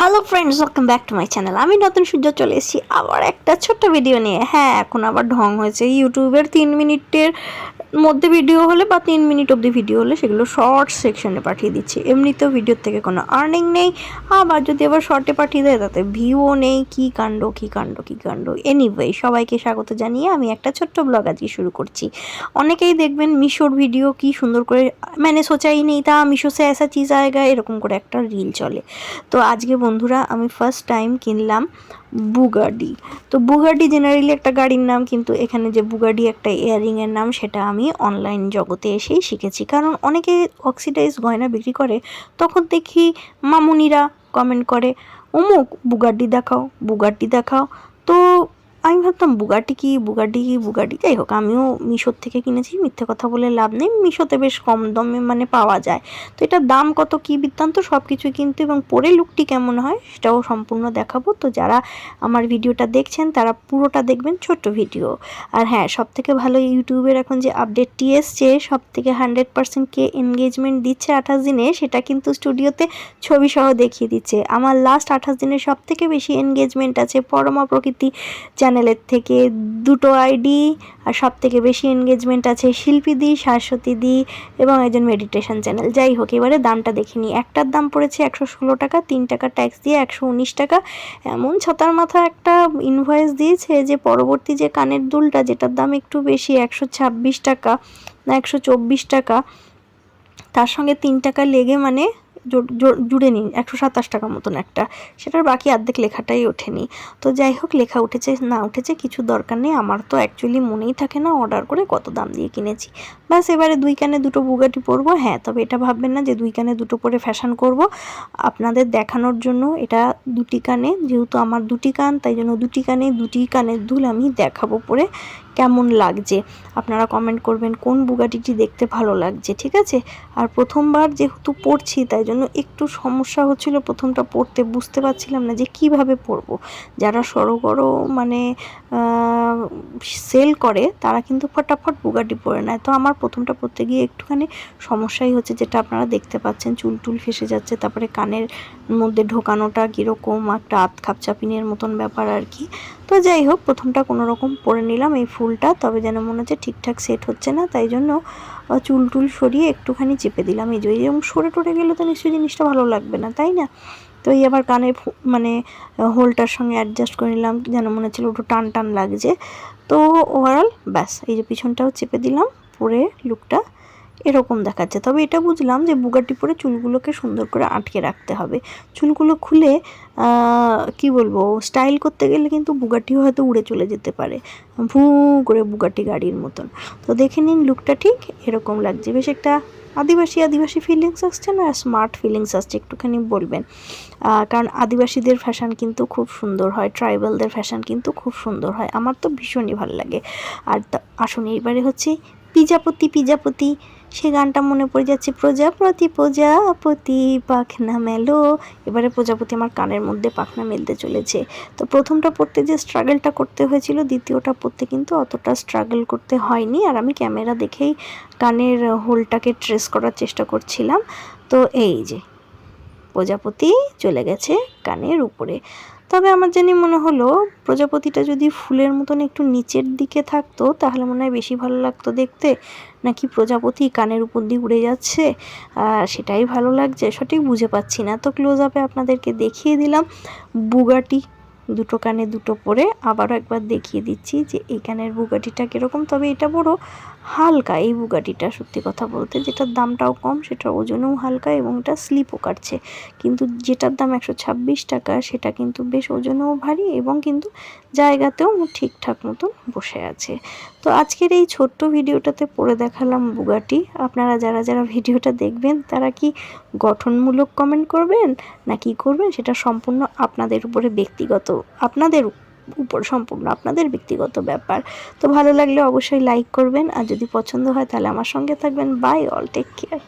Hello friends welcome back to my channel আমি নতুন সূর্য চলে এসেছি, আবার একটা ছোট্ট ভিডিও নিয়ে। হ্যাঁ এখন আবার ঢং হয়েছে। ইউটিউবের তিন মিনিটের মধ্যে ভিডিও হলে বা তিন মিনিট অবধি ভিডিও হলে সেগুলো শর্ট সেকশনে পাঠিয়ে দিচ্ছি। এমনিতেও ভিডিওর থেকে কোনো আর্নিং নেই। আবার যদি আবার শর্টে পাঠিয়ে দেয়, তাতে ভিউও নেই। কি কাণ্ড কি কাণ্ড কি কাণ্ড? এনিওয়ে সবাইকে স্বাগত জানিয়ে আমি একটা ছোট্ট ব্লগ আজকে শুরু করছি। অনেকেই দেখবেন মিশোর ভিডিও কি সুন্দর করে মানে সোচাই নেই তা, মিশো সে ऐसा চিজ আয়েগা, এরকম করে একটা রিল চলে। তো আজকে বন্ধুরা, আমি ফার্স্ট টাইম কিনলাম বুগাডি। তো বুগাডি জেনারেলি একটা গাড়ির নাম, কিন্তু এখানে যে বুগাডি একটা ইয়াররিংয়ের নাম, সেটা আমি অনলাইন জগতে এসেই শিখেছি। কারণ অনেকে অক্সিডাইজ গয়না বিক্রি করে, তখন দেখি মামুনিরা কমেন্ট করে, অমুক বুগাডি দেখাও বুগাডি দেখাও। তো আমি ভাবতাম বুগাটি কি বুগাটি কি বুগাটি যাই হোক, আমিও মিশোর থেকে কিনেছি, মিথ্যে কথা বলে লাভ নেই। মিশোতে বেশ কম দামে মানে পাওয়া যায়। তো এটার দাম কত, কি বৃত্তান্ত সব কিছুই কিন্তু এবং পরে লুকটি কেমন হয়, সেটাও সম্পূর্ণ দেখাবো। তো যারা আমার ভিডিওটা দেখছেন, তারা পুরোটা দেখবেন ছোট্ট ভিডিও। আর হ্যাঁ সব থেকে ভালো ইউটিউবের এখন যে আপডেটটি এসছে সব থেকে হান্ড্রেড পার্সেন্ট কে এনগেজমেন্ট দিচ্ছে আঠাশ দিনে, সেটা কিন্তু স্টুডিওতে ছবি সহ দেখিয়ে দিচ্ছে। আমার লাস্ট আঠাশ দিনে সব থেকে বেশি এনগেজমেন্ট আছে পরমা প্রকৃতি চ্যানেলের থেকে দুটো আইডি আর সব থেকে বেশি এনগেজমেন্ট আছে শিল্পী দি, শাশ্বতী দি এবং একজন মেডিটেশন চ্যানেল যাই হোক, এবারে দামটা দেখিনি একটার দাম পড়েছে একশো ষোলো টাকা, তিন টাকা ট্যাক্স দিয়ে একশো উনিশ টাকা। এমন ছাতার মাথা একটা ইনভয়েস দিয়েছে যে পরবর্তী যে কানের দুলটা, যেটার দাম একটু বেশি, একশো ছাব্বিশ টাকা না, একশো চব্বিশ টাকা, তার সঙ্গে তিন টাকা লেগে মানে জুড়ে নিন, একশো সাতাশ টাকা মতন একটা। সেটার বাকি অর্ধেক লেখাটাই ওঠেনি। তো যাই হোক, লেখা উঠেছে, না উঠেছে কিছু দরকার নেই। আমার তো অ্যাকচুয়ালি মনেই থাকে না অর্ডার করে কত দাম দিয়ে কিনেছি। ব্যাস, এবারে দুই কানে দুটো বুগাটি পরবো। হ্যাঁ তবে এটা ভাববেন না যে দুই কানে দুটো পরে ফ্যাশন করব। আপনাদের দেখানোর জন্য এটা দুটি কানে, যেহেতু আমার দুটি কান, তাই জন্য দুটি কানে, দুটি কানের দুল আমি দেখাবো পরে কেমন লাগছে। আপনারা কমেন্ট করবেন কোন বুগাটিটি দেখতে ভালো লাগছে, ঠিক আছে? আর প্রথমবার যেহেতু পড়ছি তাই জন্য একটু সমস্যা হচ্ছিল। প্রথমটা পড়তে বুঝতে পারছিলাম না যে কীভাবে পড়ব। যারা সড়ো মানে সেল করে, তারা কিন্তু ফটাফট বুগাটি পরে নেয়। তো আমার প্রথমটা পড়তে গিয়ে একটুখানি সমস্যাই হচ্ছে, যেটা আপনারা দেখতে পাচ্ছেন। চুল টুল ফেসে যাচ্ছে, তারপরে কানের মধ্যে ঢোকানোটা কীরকম একটা আত খাপচাপিনের মতন ব্যাপার আর কি। তো যাই হোক, প্রথমটা কোনো রকম পরে নিলাম এই ফুলটা, তবে যেন মনে হচ্ছে ঠিকঠাক সেট হচ্ছে না, তাই জন্য চুল টুল সরিয়ে একটুখানি চেপে দিলাম। এই যে এরকম সরে টরে গেলে তো নিশ্চয়ই জিনিসটা ভালো লাগবে না, তাই না? তো এই আবার কানের ফু- মানে হোলটার সঙ্গে অ্যাডজাস্ট করে নিলাম, যেন মনে হচ্ছিল একটু টান টান লাগছে। তো ওভারঅল ব্যাস, এই যে পিছনটাও চেপে দিলাম, পরে লুকটা এরকম দেখাচ্ছে। তবে এটা বুঝলাম যে বুগাটি পরে চুলগুলোকে সুন্দর করে আটকে রাখতে হবে। চুলগুলো খুলে কি বলব, স্টাইল করতে গেলে কিন্তু বুগাটিও হয়তো উড়ে চলে যেতে পারে। ভু করে বুগাটি গাড়ির মতন। তো দেখে নিন লুকটা ঠিক, এরকম লাগছে। বেশ একটা আদিবাসী আদিবাসী ফিলিংস আসছে না স্মার্ট ফিলিংস আসছে, একটুখানি বলবেন। কারণ আদিবাসীদের ফ্যাশন কিন্তু খুব সুন্দর হয় ট্রাইবালদের ফ্যাশন কিন্তু খুব সুন্দর হয়। আমার তো ভীষণই ভালো লাগে। আর আসুন, এইবারে হচ্ছে পিজাপতি পিজাপতি সে গানটা মনে পড়ে যাচ্ছে, প্রজাপতি প্রজাপতি, পাখনা মেলো। এবারে প্রজাপতি আমার কানের মধ্যে পাখনা মেলতে চলেছে। তো প্রথমটা পড়তে যে স্ট্রাগলটা করতে হয়েছিল, দ্বিতীয়টা পড়তে কিন্তু অতটা স্ট্রাগল করতে হয়নি। আর আমি ক্যামেরা দেখেই কানের হোলটাকে ট্রেস করার চেষ্টা করছিলাম। তো এই যে, প্রজাপতি চলে গেছে কানের উপরে। তবে আমার জানি মনে হলো, প্রজাপতিটা যদি ফুলের মতন একটু নিচের দিকে থাকতো, তাহলে মনে হয় বেশি ভালো লাগতো দেখতে। নাকি প্রজাপতি কানের উপর দিয়ে উড়ে যাচ্ছে? আর সেটাই ভালো লাগছে। সঠিক বুঝে পাচ্ছি না। তো ক্লোজ আপে আপনাদেরকে দেখিয়ে দিলাম। বুগাটি দুটো কানে দুটো পরে আবারও একবার দেখিয়ে দিচ্ছি যে এই কানের বুগাটিটা কীরকম। তবে এটা বড় হালকা এই বুগাটিটা সত্যি কথা বলতে, যেটার দামটাও কম সেটা ওজনও হালকা এবং এটা স্লিপও কাটছে। কিন্তু যেটার দাম একশো ছাব্বিশ টাকা, সেটা কিন্তু বেশ ওজনেও ভারী এবং কিন্তু জায়গাতেও ঠিকঠাক মতন বসে আছে। তো আজকের এই ছোট্ট ভিডিওটাতে পড়ে দেখালাম বুগাটি। আপনারা যারা যারা ভিডিওটা দেখবেন, তারা কি গঠনমূলক কমেন্ট করবেন না কি করবেন সেটা সম্পূর্ণ আপনাদের উপরে ব্যক্তিগত, আপনাদের উপর সম্পূর্ণ, আপনাদের ব্যক্তিগত ব্যাপার। তো ভালো লাগলে অবশ্যই লাইক করবেন, আর যদি পছন্দ হয় তাহলে আমার সঙ্গে থাকবেন। By all take care